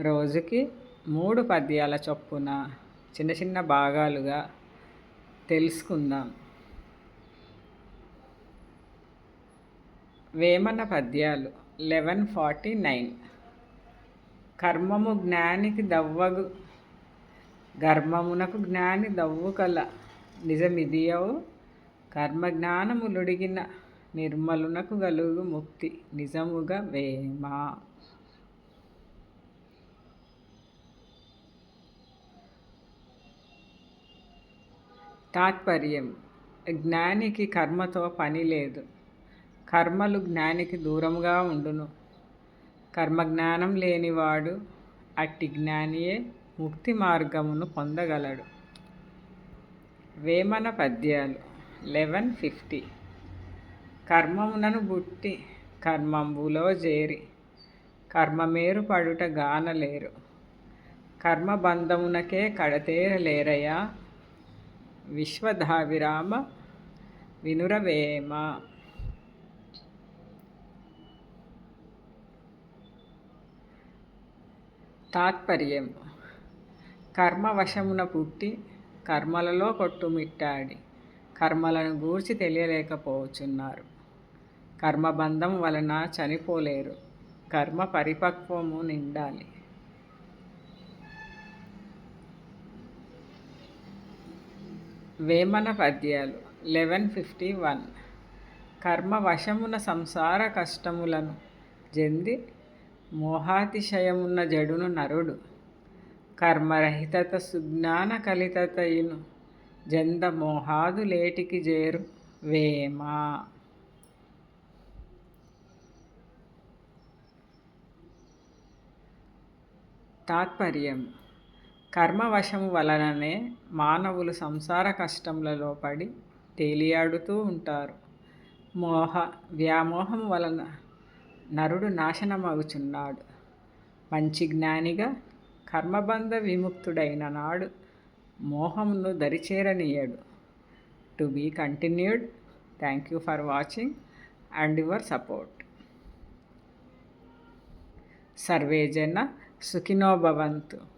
రోజుకి మూడు పద్యాల చొప్పున చిన్న చిన్న భాగాలుగా తెలుసుకుందాం. వేమన పద్యాలు లెవెన్ ఫార్టీ నైన్. కర్మము జ్ఞానికి దవ్వగు గర్మమునకు జ్ఞాని దవ్వు కల. నిజమిదియవు కర్మజ్ఞానములుడిగిన నిర్మలునకు గలుగు ముక్తి. నిజముగా వేమా. తాత్పర్యం. జ్ఞానికి కర్మతో పని లేదు. కర్మలు జ్ఞానికి దూరంగా ఉండును. కర్మజ్ఞానం లేనివాడు అట్టి జ్ఞానియే ముక్తి మార్గమును పొందగలడు. వేమన పద్యాలు. Eleven fifty. కర్మమునను బుట్టి కర్మంబులో చేరి కర్మమేరు పడుట గానలేరు కర్మబంధమునకే కడతేరలేరయా విశ్వధావిరామ వినురవేమ. తాత్పర్యం. కర్మవశమున పుట్టి కర్మలలో కొట్టుమిట్టాడి కర్మలను గూర్చి తెలియలేకపోవచ్చున్నారు కర్మబంధం వలన చనిపోలేరు. కర్మ పరిపక్వము నిండాలి. వేమన పద్యాలు లెవెన్ ఫిఫ్టీ వన్ కర్మ వశమున సంసార కష్టములను జంది మోహాతిశయమున్న జడును నరుడు. కర్మరహితత సుజ్ఞాన కలితతయును జంద మోహాదు లేటికి చేరు వేమ. తాత్పర్యం కర్మవశము వలననే మానవులు సంసార కష్టములలో పడి తేలియాడుతూ ఉంటారు. మోహ వ్యామోహం వలన నరుడు నాశనమగుచున్నాడు. మంచి జ్ఞానిగా కర్మబంధ విముక్తుడైన నాడు మోహమును దరిచేరనీయడు. To be continued thank you for watching and your support. Survey జన సుఖినో భవంతు.